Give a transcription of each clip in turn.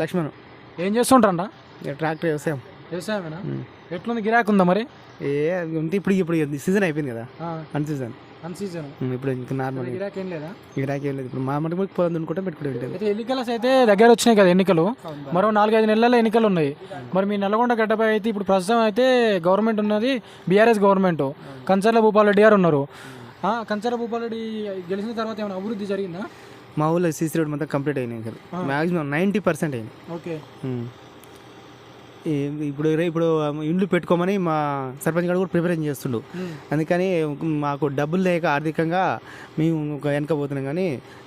లక్ష్మణ్. ఏం చేస్తుంటారా ట్రాక్టర్ వ్యవసాయం. వ్యవసాయమేనా? ఉమ్. ఎట్లుంది? గిరాకు ఉందా మరి? ఏ ఉంటే ఇప్పుడు ఇప్పుడు సీజన్ అయిపోయింది కదా. అన్ సీజన్ అన్ సీజన్ ఇప్పుడు ఇంకా నార్మల్ గిరాక్ ఏం లేదా? గిరాకీ ఏం లేదు. ఇప్పుడు మా మటుకు పొలం దున్నుకుంటే పెట్టుకుంటే ఉంటుంది అయితే ఎన్నికలు అయితే దగ్గర వచ్చినాయి కదా ఎన్నికలు. మరో నాలుగైదు నెలల్లో ఎన్నికలు ఉన్నాయి. మరి మీ నల్గొండ గడ్డపై అయితే ఇప్పుడు ప్రస్తుతం అయితే గవర్నమెంట్ ఉన్నది బీఆర్ఎస్ గవర్నమెంట్. కంచర్ల భూపాలరెడ్డి గారు ఉన్నారు. కంచర్ల భూపాలరెడ్డి గెలిచిన తర్వాత ఏమైనా అభివృద్ధి జరిగిందా? మా ఊళ్ళో సీసీ రోడ్ మొత్తం కంప్లీట్ అయినాయి అసలు మ్యాక్సిమం నైంటీ పర్సెంట్ అయినాయి. ఓకే. ఇప్పుడు ఇప్పుడు ఇండ్లు పెట్టుకోమని మా సర్పంచ్ గారు కూడా ప్రిపరేషన్ చేస్తుండు. అందుకని మాకు డబ్బులు లేక ఆర్థికంగా మేము ఒక వెనకపోతున్నాం కానీ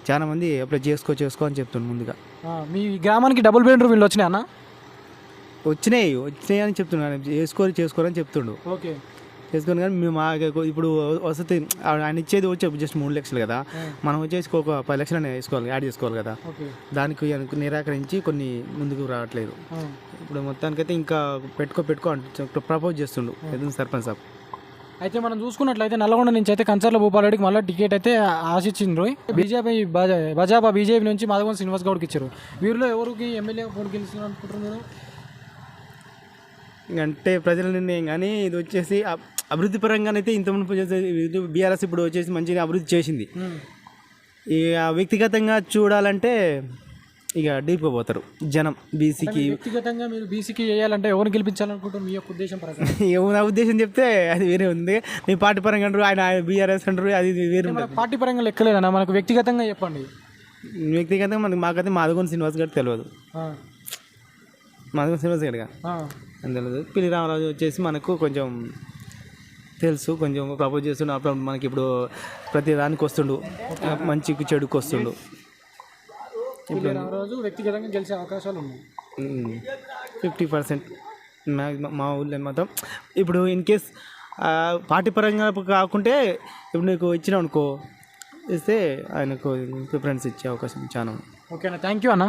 చాలా మంది అప్లై చేసుకో చేసుకో అని చెప్తుండు ముందుగా. మీ గ్రామానికి డబుల్ బెడ్రూమ్ ఇల్లు వచ్చినాయి అన్న? వచ్చినాయి వచ్చినాయి అని చెప్తున్నాను చేసుకోరు చేసుకోరని చెప్తుండు. ఓకే. చేసుకొని కానీ మేము మాకు ఇప్పుడు వసతి ఆయన ఇచ్చేది వచ్చే జస్ట్ మూడు లక్షలు కదా. మనం వచ్చేసి ఒక పది లక్షలు వేసుకోవాలి యాడ్ చేసుకోవాలి కదా. దానికి నిరాకరించి కొన్ని ముందుకు రావట్లేదు. ఇప్పుడు మొత్తానికైతే ఇంకా పెట్టుకో పెట్టుకో అంటు ప్రపోజ్ చేస్తుండు. ఎదురు సర్పంచ్ సాబ్. అయితే మనం చూసుకున్నట్లయితే నల్గొండ నుంచి అయితే కంచర్ల భూపాలరెడ్డికి మళ్ళీ టికెట్ అయితే ఆశించిండ్రు. బీజేపీ బజాబా బీజేపీ నుంచి మాధవన్ శ్రీనివాస్ గౌడ్కి ఇచ్చారు. వీరిలో ఎవరికి ఎమ్మెల్యే పోటీ గెలిచిన అనుకుంటున్నారు? అంటే ప్రజల నిర్ణయం కానీ ఇది వచ్చేసి అభివృద్ధి పరంగానైతే ఇంతకుముందు బీఆర్ఎస్ ఇప్పుడు వచ్చేసి మంచిగా అభివృద్ధి చేసింది. ఇక వ్యక్తిగతంగా చూడాలంటే ఇక డీప్గా పోతారు జనం బీసీకి. వ్యక్తిగతంగా మీరు బీసీకి చేయాలంటే ఎవరిని గెలిపించాలనుకుంటారు మీ యొక్క ఉద్దేశం ప్రకారం. ఏమైనా ఉద్దేశం చెప్తే అది వేరే ఉంది. మీ పార్టీ పరంగా అంటారు ఆయన బీఆర్ఎస్ అంటారు అది వేరే పార్టీ పరంగా లెక్కలేదన్న? మనకు వ్యక్తిగతంగా చెప్పండి. వ్యక్తిగతంగా మనకి మాకైతే మాధవన్ శ్రీనివాస్ గారు తెలియదు. మాధవన్ శ్రీనివాస్ గారు అని తెలియదు. పిల్లి రామరాజు వచ్చేసి మనకు కొంచెం తెలుసు కొంచెం ప్రపోజ్ చేస్తుండు. అప్పుడు మనకి ఇప్పుడు ప్రతి దానికి వస్తుండు. మంచికి చెడుకు వస్తుండు. రామరాజు వ్యక్తిగతంగా గెలిచే అవకాశాలు ఉన్నాయి. ఫిఫ్టీ పర్సెంట్ మా ఊళ్ళో మాత్రం. ఇప్పుడు ఇన్ కేస్ పార్టీ పరంగా కాకుంటే ఇప్పుడు నీకు ఇచ్చిన అనుకో ఇస్తే ఆయనకు ప్రిఫరెన్స్ ఇచ్చే అవకాశం చాలా ఉంది. ఓకేనా? థ్యాంక్ యూ అన్న.